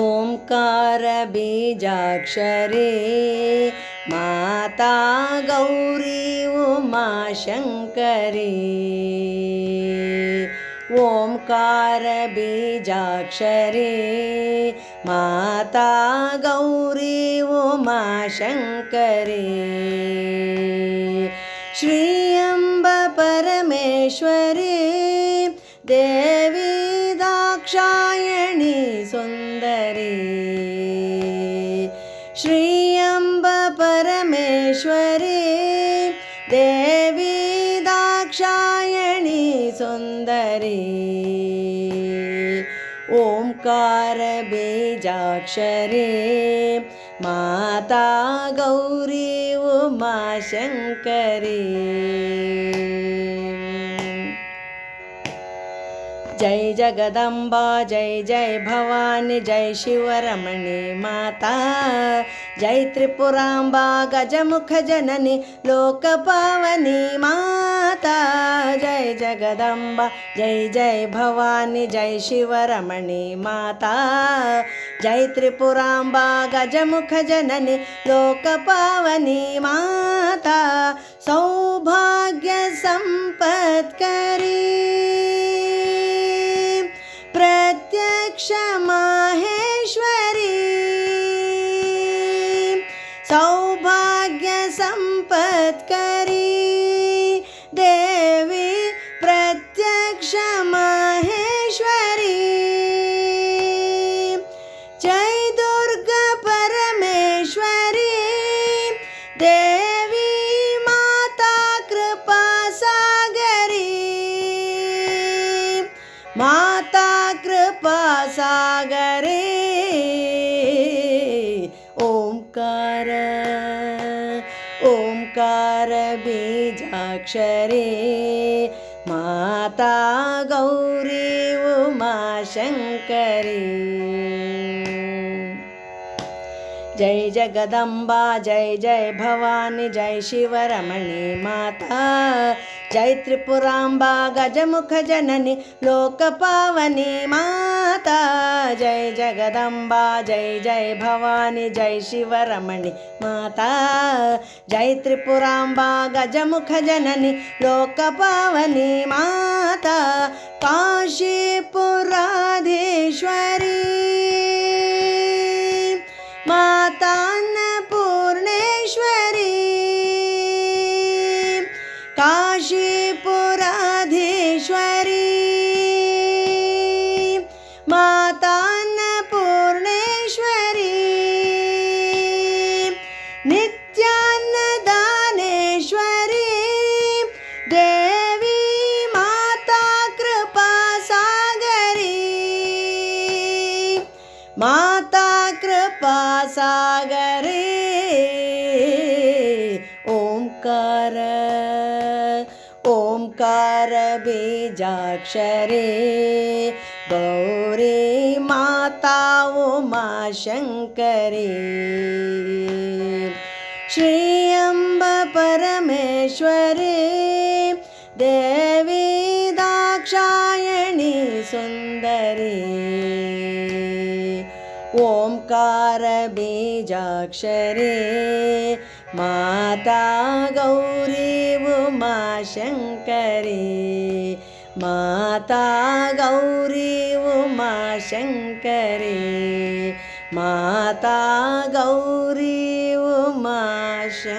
ओङ्कारबीजाक्षरे माता गौरी उमाशङ्करी ओङ्कारबीजाक्षरे माता गौरी उमाशङ्करी श्री अम्ब परमेश्वरी देवी दाक्षायणी क्षायणी सुन्दरी। ॐकार बीजाक्षरी। माता गौरी उमाशङ्करि जय जगदम्बा, जय जय भवानी, जय शिवरमणि माता। जय त्रिपुराम्बा, गजमुख जननी लोकपावनी माता। जय जगदम्बा, जय जय भवानी, जय शिवरमणि माता। जय त्रिपुराम्बा, गजमुख जननी लोकपावनी माता। सौभाग्य सम्पत्करी सम्पत्करी देवी प्रत्यक्ष माहेश्वरी। जय दुर्गा परमेश्वरी। देवी माता कृपा सागरी। माता कृपा सागरे। ओंकार ओंकार बीजाक्षरे। माता गौरी उमाशङ्करी जय जगदम्बा, जय जय भवानी, जय शिवरमणि माता। जय त्रिपुराम्बा, गजमुख जननी, लोकपावनी माता। जय जगदम्बा, जय जय भवानी, जय शिवरमणि माता। जय त्रिपुराम्बा, गजमुख जननी, लोकपावनी माता। काशीपुराधीश्वरी माता कृपासागरे ॐकार ॐकार बीजाक्षरे। गौरे माता ओमाशङ्करि श्री अम्ब परमेश्वरी देव తారబీజాక్షరే మాతా గౌరీ ఉమాశంకరీ మాతా గౌరీ ఉమాశంకరీ మాతా గౌరీ ఉమాశంకరీ